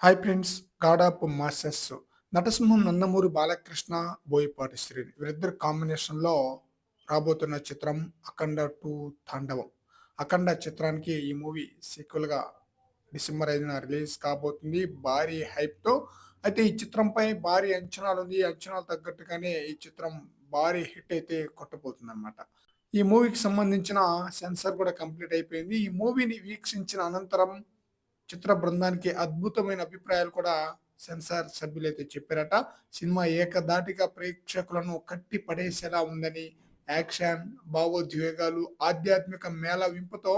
Hi friends గాడాప్ masters నటసింహం నందమూరి బాలకృష్ణ బోయపాటి శ్రీని. వీరిద్దరు కాంబినేషన్లో రాబోతున్న చిత్రం అఖండ టూ తాండవం. అఖండ చిత్రానికి ఈ మూవీ సీక్వెల్గా డిసెంబర్ ఐదున రిలీజ్ కాబోతుంది. భారీ హైప్తో అయితే ఈ చిత్రంపై భారీ అంచనాలు ఉంది. ఈ అంచనాలు తగ్గట్టుగానే ఈ చిత్రం భారీ హిట్ అయితే కొట్టబోతుంది అనమాట ఈ మూవీకి సంబంధించిన సెన్సార్ కూడా కంప్లీట్ అయిపోయింది. ఈ మూవీని వీక్షించిన అనంతరం చిత్ర బృందానికి అద్భుతమైన అభిప్రాయాలు కూడా సెన్సార్ సభ్యులైతే చెప్పారట. సినిమా ఏకదాటిగా ప్రేక్షకులను కట్టి పడేసేలా ఉందని యాక్షన్ భావోద్వేగాలు ఆధ్యాత్మిక మేళవింపుతో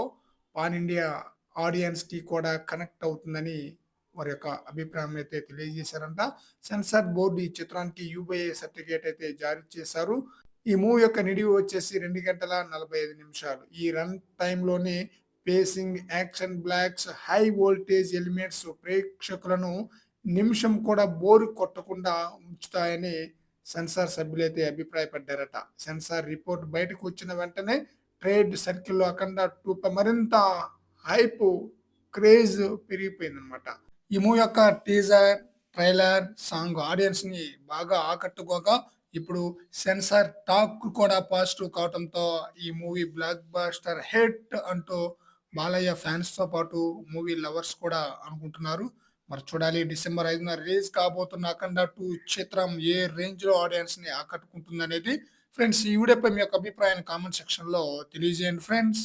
పాన్ ఇండియా ఆడియన్స్కి కూడా కనెక్ట్ అవుతుందని వారి యొక్క అభిప్రాయం అయితే తెలియజేశారంట. సెన్సార్ బోర్డు ఈ చిత్రానికి యూబీఐ సర్టిఫికేట్ అయితే జారీ చేశారు. ఈ మూవీ యొక్క నిడివి వచ్చేసి రెండు గంటల నలభై ఐదు నిమిషాలు. ఈ రన్ టైంలోనే pacing action blocks high voltage elements ప్రేక్షకులను నిమిషం కూడా బోరు కొట్టకుండా ఉంచుతాయని సెన్సార్ సభ్యులైతే అభిప్రాయపడ్డారట. సెన్సార్ రిపోర్ట్ బయటకు వచ్చిన వెంటనే ట్రేడ్ సర్కిల్లో అఖండ టూప మరింత హైప్ క్రేజ్ పెరిగిపోయిందనమాట ఈ మూవీ యొక్క టీజర్ ట్రైలర్ సాంగ్ ఆడియన్స్ని బాగా ఆకట్టుకోగా ఇప్పుడు సెన్సార్ టాక్ కూడా పాజిటివ్ కావడంతో ఈ మూవీ బ్లాక్ బాస్టర్ హిట్ అంటూ బాలయ్య ఫ్యాన్స్తో పాటు మూవీ లవర్స్ కూడా అనుకుంటున్నారు. మరి చూడాలి డిసెంబర్ ఐదున రిలీజ్ కాబోతున్న అఖండ టూ చిత్రం ఏ రేంజ్లో ఆడియన్స్ని ఆకట్టుకుంటుంది అనేది ఫ్రెండ్స్ ఈ వీడియోపై మీ యొక్క అభిప్రాయాన్ని కామెంట్ సెక్షన్లో తెలియజేయండి ఫ్రెండ్స్